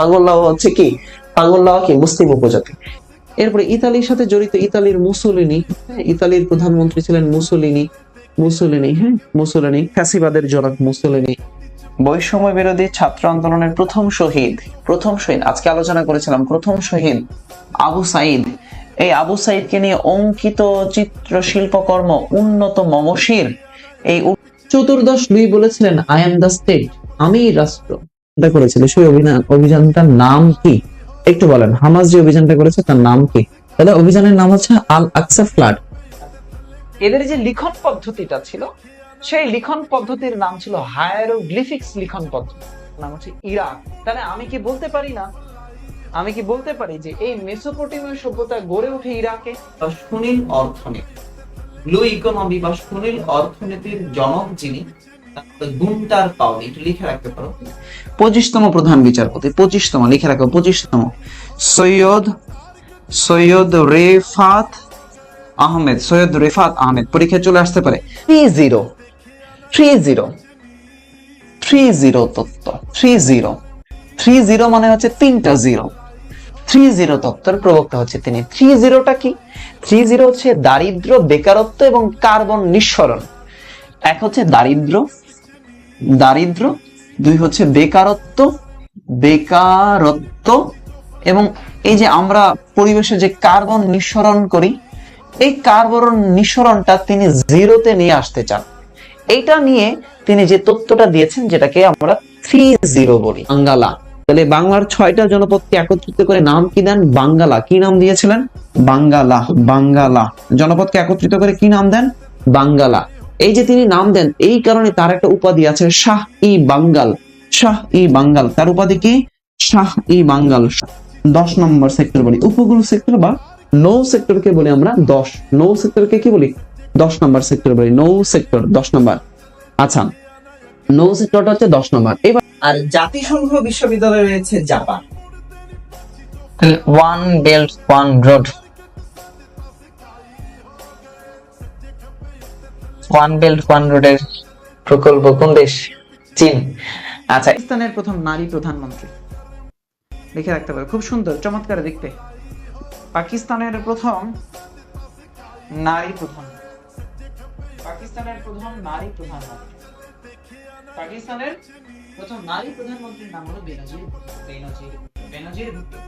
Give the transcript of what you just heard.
পাগল্লাহ হচ্ছে কি? পাগল্লাহ কি? মুসলিম উপজাতি। এরপরে ইতালির সাথে জড়িত ইতালির মুসোলিনি হ্যাঁ, ইতালির প্রধানমন্ত্রী ছিলেন মুসোলিনি মুসোলিনি হ্যাঁ মুসোলিনি ফ্যাসিবাদের জনক মুসোলিনি। বৈষম্য বিরোধী ছাত্র আন্দোলনের প্রথম শহীদ প্রথম শহীদ আজকে আলোচনা করেছিলাম প্রথম শহীদ আবু সাইদ। এই আবু সাইদকে নিয়ে অঙ্কিত চিত্র শিল্পকর্ম উন্নত মমশির। এই চতুর্দশ লুই বলেছিলেন আই এম দ্য স্টেট আমি রাষ্ট্র। এটা করেছিল। সেই অভিযান অভিযানটার নাম কি? একটু বলেন হামাস যে অভিযানটা করেছে তার নাম কি? তাহলে অভিযানের নাম হচ্ছে আল আকসা ফ্লাড। এদের যে লিখন পদ্ধতিটা ছিল সেই লিখন পদ্ধতির নাম ছিল হায়ারোগ্লিফিক্স লিখন পদ্ধতি। নাম হচ্ছে ইরাক। তাহলে আমি কি বলতে পারি না? আমি কি বলতে পারি যে এই মেসোপটেমীয় সভ্যতা গড়ে ওঠে ইরাকে? সুনীল অর্থনীতি। ব্লু ইকোনমি বা সুনীল অর্থনীতির জনক যিনি পঁচিশতম প্রধান বিচারপতি, পঁচিশতম, লিখে রাখো, পঁচিশতম। সৈয়দ সৈয়দ রেফাত আহমেদ, সৈয়দ রেফাত আহমেদ, পরীক্ষায় চলে আসতে পারে। Three zero three zero three zero তত্ত্ব, থ্রি জিরো। থ্রি জিরো মানে হচ্ছে তিনটা জিরো। থ্রি জিরো তত্ত্বের প্রবক্তা হচ্ছে তিনি। থ্রি জিরোটা কি? থ্রি জিরো হচ্ছে দারিদ্র, বেকারত্ব এবং কার্বন নিঃসরণ। এক হচ্ছে দারিদ্র দারিদ্র, দুই হচ্ছে বেকারত্ব বেকারত্ব এবং এই যে আমরা পরিবেশে যে কার্বন নিঃসরণ করি, এই কার্বন নিঃসরণটা তিনি জিরোতে নিয়ে আসতে চান। এইটা নিয়ে তিনি যে তত্ত্বটা দিয়েছেন, যেটাকে আমরা থ্রি জিরো বলি। বাঙ্গালা তাহলে বাংলার ছয়টা জনপদকে একত্রিত করে নাম কি দেন? বাঙ্গালা কি নাম দিয়েছিলেন? বাঙ্গালা বাঙ্গালা জনপদকে একত্রিত করে কি নাম দেন? বাঙ্গালা এই যে তিনি নাম দেন এই কারণে তার একটা উপাধি আছে শাহ ই বাঙ্গাল। শাহ ই বাঙ্গাল তার উপাধি কি? শাহ ই বাঙ্গাল। দশ নম্বর সেক্টর বলি। উপকূল সেক্টর বা নৌ সেক্টরকে বলি আমরা দশ। নৌ সেক্টরকে কি বলি? দশ নম্বর সেক্টর বলি। নৌ সেক্টর দশ নম্বর। আচ্ছা নৌ সেক্টরটা হচ্ছে দশ নম্বর। এবার আর জাতিসংঘ বিশ্ববিদ্যালয় রয়েছে Japan. One belt one road one belt one রোডের প্রকল্প কোন দেশ? চীন। আচ্ছা। পাকিস্তানের প্রথম নারী প্রধানমন্ত্রী। লিখে রাখতে পারে খুব সুন্দর, চমৎকার দেখতে। পাকিস্তানের প্রথম নারী প্রধান পাকিস্তানের প্রথম নারী প্রধানমন্ত্রী। পাকিস্তানের প্রথম নারী প্রধানমন্ত্রীর নাম হলো বেনজির। বেনজির বেনজির ভুট্টো।